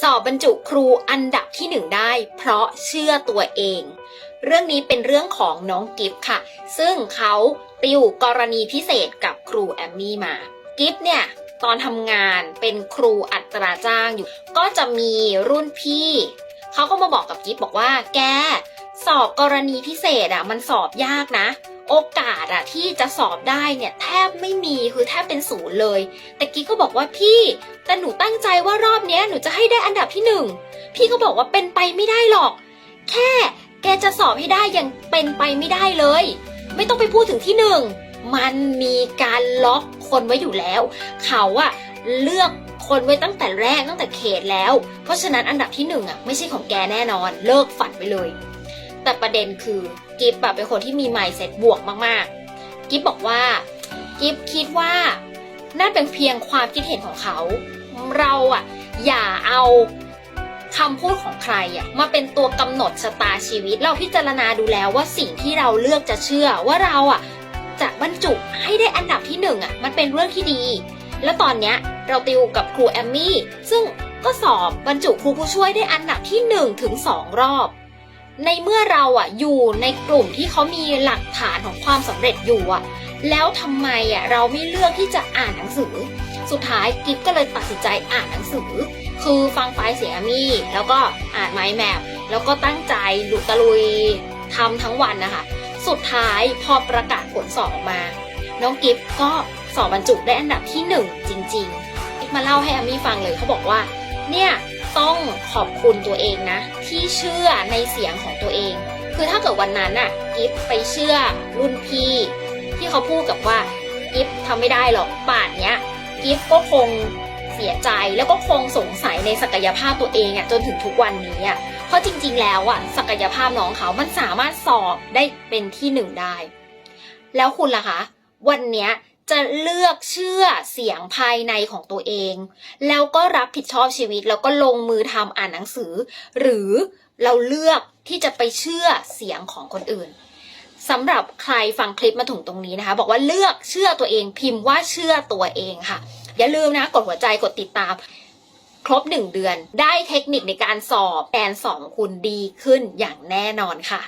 สอบบรรจุครูอันดับที่หนึ่งได้ เพราะเชื่อตัวเอง เรื่องนี้เป็นเรื่องของน้องกิฟต์ค่ะ ซึ่งเขาติวกรณีพิเศษกับครูแอมมี่มา กิฟต์เนี่ยตอนทำงานเป็นครูอัตราจ้างอยู่ ก็จะมีรุ่นพี่ เขาก็มาบอกกับกิฟต์บอกว่า แก สอบกรณีพิเศษอะ มันสอบยากนะ โอกาสอะที่จะสอบได้เนี่ยแทบไม่มีคือแทบเป็นศูนย์เลย แต่กิ๊กก็บอกว่าพี่แต่หนูตั้งใจว่ารอบเนี้ยหนูจะให้ได้อันดับที่หนึ่งพี่ก็บอกว่าเป็นไปไม่ได้หรอก แค่แกจะสอบให้ได้ยังเป็นไปไม่ได้เลย ไม่ต้องไปพูดถึงที่หนึ่งมันมีการล็อกคนไว้อยู่แล้ว เขาอะเลือกคนไว้ตั้งแต่แรกตั้งแต่เขตแล้ว เพราะฉะนั้นอันดับที่หนึ่งอะไม่ใช่ของแกแน่นอน เลิกฝันไปเลย ประเด็นคือกิฟต์เป็นคนที่มี mindset บวกมากๆ กิฟต์บอกว่ากิฟต์คิดว่านั่นเป็นเพียงความคิดเห็นของเขา เราอะอย่าเอาคำพูดของใครอะมาเป็นตัวกำหนดชะตาชีวิต เราพิจารณาดูแล้วว่าสิ่งที่เราเลือกจะเชื่อว่าเราอะจะบรรจุให้ได้อันดับที่หนึ่งอะมันเป็นเรื่องที่ดี แล้วตอนเนี้ยเราติวกับครูแอมมี่ซึ่งก็สอบบรรจุครูผู้ช่วยได้อันดับที่1ถึง2รอบ ในเมื่อเราอะอยู่ในกลุ่มที่เขามีหลักฐานของความสำเร็จอยู่อะแล้วทำไมอะเราไม่เลือกที่จะอ่านหนังสือ สุดท้ายกิฟก็เลยตัดสินใจอ่านหนังสือ คือฟังไฟล์เสียงอามี่แล้วก็อ่านไมล์แมปแล้วก็ตั้งใจหลุตะลุยทำทั้งวันนะคะ สุดท้ายพอประกาศผลสอบออกมา น้องกิฟก็สอบบรรจุได้อันดับที่หนึ่งจริงๆกิฟมาเล่าให้อามี่ฟังเลยเขาบอกว่า เนี่ย ต้องขอบคุณตัวเองนะ ที่เชื่อในเสียงของตัวเอง คือถ้าเกิดวันนั้นน่ะกิฟไปเชื่อรุ่นพี่ ที่เขาพูดกับว่ากิฟทำไม่ได้หรอกป่านเนี้ยกิฟก็คงเสียใจแล้วก็คงสงสัยในศักยภาพตัวเองอะจนถึงทุกวันนี้อะเพราะจริงๆแล้วอะศักยภาพน้องเขามันสามารถสอบได้เป็นที่หนึ่งได้ แล้วคุณล่ะคะ วันเนี้ย จะเลือกเชื่อเสียงภายในของตัวเอง แล้วก็รับผิดชอบชีวิต แล้วก็ลงมือทำอ่านหนังสือ หรือเราเลือกที่จะไปเชื่อเสียงของคนอื่นสำหรับใครฟังคลิปมาถึงตรงนี้นะคะ บอกว่าเลือกเชื่อตัวเองพิมพ์ว่าเชื่อตัวเองค่ะ อย่าลืมนะกดหัวใจกดติดตาม ครบหนึ่งเดือน ได้เทคนิคในการสอบแอนสองคุณดีขึ้นอย่างแน่นอนค่ะ